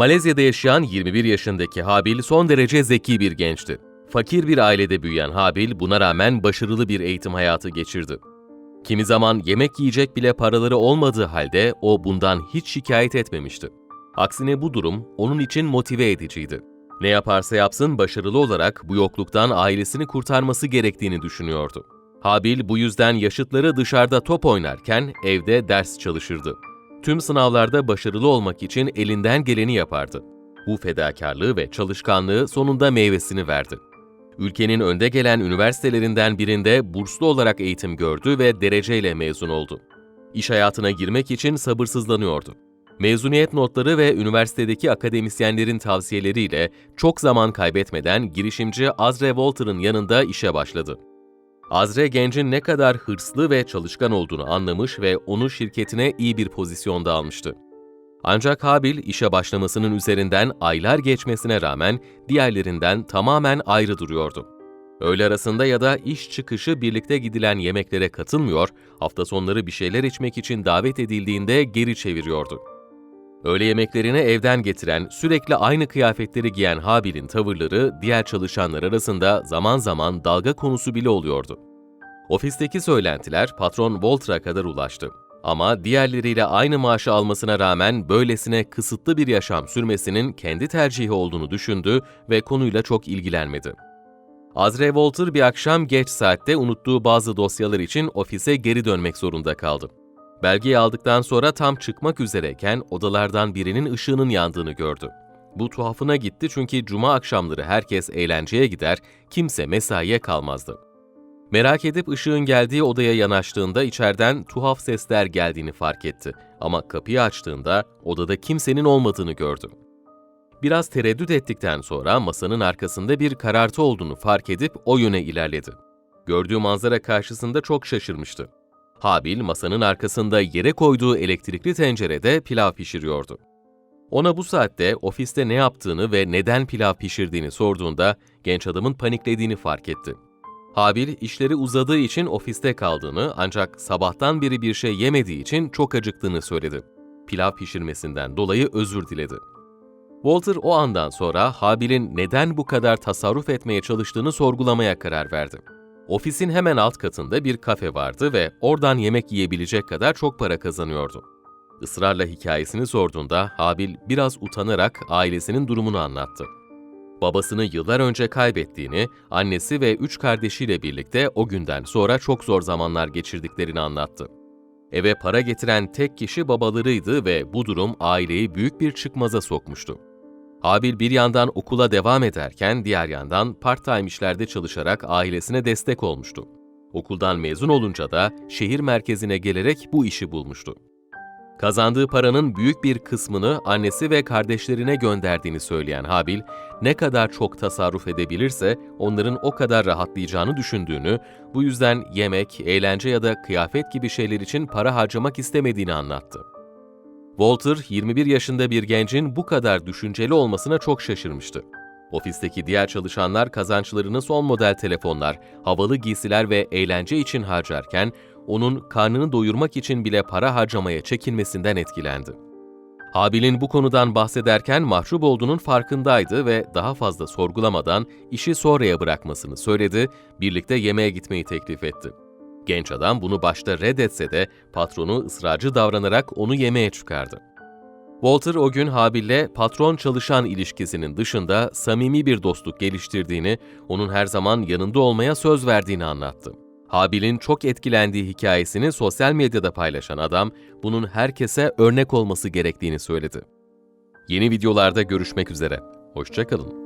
Malezya'da yaşayan 21 yaşındaki Habil son derece zeki bir gençti. Fakir bir ailede büyüyen Habil buna rağmen başarılı bir eğitim hayatı geçirdi. Kimi zaman yemek yiyecek bile paraları olmadığı halde o bundan hiç şikayet etmemişti. Aksine bu durum onun için motive ediciydi. Ne yaparsa yapsın başarılı olarak bu yokluktan ailesini kurtarması gerektiğini düşünüyordu. Habil bu yüzden yaşıtları dışarıda top oynarken evde ders çalışırdı. Tüm sınavlarda başarılı olmak için elinden geleni yapardı. Bu fedakarlığı ve çalışkanlığı sonunda meyvesini verdi. Ülkenin önde gelen üniversitelerinden birinde burslu olarak eğitim gördü ve dereceyle mezun oldu. İş hayatına girmek için sabırsızlanıyordu. Mezuniyet notları ve üniversitedeki akademisyenlerin tavsiyeleriyle çok zaman kaybetmeden girişimci Azre Walter'ın yanında işe başladı. Azre gencin ne kadar hırslı ve çalışkan olduğunu anlamış ve onu şirketine iyi bir pozisyonda almıştı. Ancak Habil işe başlamasının üzerinden aylar geçmesine rağmen diğerlerinden tamamen ayrı duruyordu. Öğle arasında ya da iş çıkışı birlikte gidilen yemeklere katılmıyor, hafta sonları bir şeyler içmek için davet edildiğinde geri çeviriyordu. Öğle yemeklerini evden getiren, sürekli aynı kıyafetleri giyen Habil'in tavırları diğer çalışanlar arasında zaman zaman dalga konusu bile oluyordu. Ofisteki söylentiler patron Walter'a kadar ulaştı. Ama diğerleriyle aynı maaşı almasına rağmen böylesine kısıtlı bir yaşam sürmesinin kendi tercihi olduğunu düşündü ve konuyla çok ilgilenmedi. Azre Walter bir akşam geç saatte unuttuğu bazı dosyalar için ofise geri dönmek zorunda kaldı. Belgeyi aldıktan sonra tam çıkmak üzereyken odalardan birinin ışığının yandığını gördü. Bu tuhafına gitti çünkü cuma akşamları herkes eğlenceye gider, kimse mesaiye kalmazdı. Merak edip ışığın geldiği odaya yanaştığında içeriden tuhaf sesler geldiğini fark etti. Ama kapıyı açtığında odada kimsenin olmadığını gördü. Biraz tereddüt ettikten sonra masanın arkasında bir karartı olduğunu fark edip o yöne ilerledi. Gördüğü manzara karşısında çok şaşırmıştı. Habil masanın arkasında yere koyduğu elektrikli tencerede pilav pişiriyordu. Ona bu saatte ofiste ne yaptığını ve neden pilav pişirdiğini sorduğunda genç adamın paniklediğini fark etti. Habil işleri uzadığı için ofiste kaldığını ancak sabahtan beri bir şey yemediği için çok acıktığını söyledi. Pilav pişirmesinden dolayı özür diledi. Walter o andan sonra Habil'in neden bu kadar tasarruf etmeye çalıştığını sorgulamaya karar verdi. Ofisin hemen alt katında bir kafe vardı ve oradan yemek yiyebilecek kadar çok para kazanıyordu. Israrla hikayesini sorduğunda Habil biraz utanarak ailesinin durumunu anlattı. Babasını yıllar önce kaybettiğini, annesi ve üç kardeşiyle birlikte o günden sonra çok zor zamanlar geçirdiklerini anlattı. Eve para getiren tek kişi babalarıydı ve bu durum aileyi büyük bir çıkmaza sokmuştu. Habil bir yandan okula devam ederken diğer yandan part-time işlerde çalışarak ailesine destek olmuştu. Okuldan mezun olunca da şehir merkezine gelerek bu işi bulmuştu. Kazandığı paranın büyük bir kısmını annesi ve kardeşlerine gönderdiğini söyleyen Habil, ne kadar çok tasarruf edebilirse onların o kadar rahatlayacağını düşündüğünü, bu yüzden yemek, eğlence ya da kıyafet gibi şeyler için para harcamak istemediğini anlattı. Walter, 21 yaşında bir gencin bu kadar düşünceli olmasına çok şaşırmıştı. Ofisteki diğer çalışanlar kazançlarını son model telefonlar, havalı giysiler ve eğlence için harcarken, onun karnını doyurmak için bile para harcamaya çekinmesinden etkilendi. Habil'in bu konudan bahsederken mahcup olduğunun farkındaydı ve daha fazla sorgulamadan işi sonraya bırakmasını söyledi, birlikte yemeğe gitmeyi teklif etti. Genç adam bunu başta reddetse de patronu ısrarcı davranarak onu yemeğe çıkardı. Walter o gün Habil'le patron-çalışan ilişkisinin dışında samimi bir dostluk geliştirdiğini, onun her zaman yanında olmaya söz verdiğini anlattı. Habil'in çok etkilendiği hikayesini sosyal medyada paylaşan adam, bunun herkese örnek olması gerektiğini söyledi. Yeni videolarda görüşmek üzere. Hoşçakalın.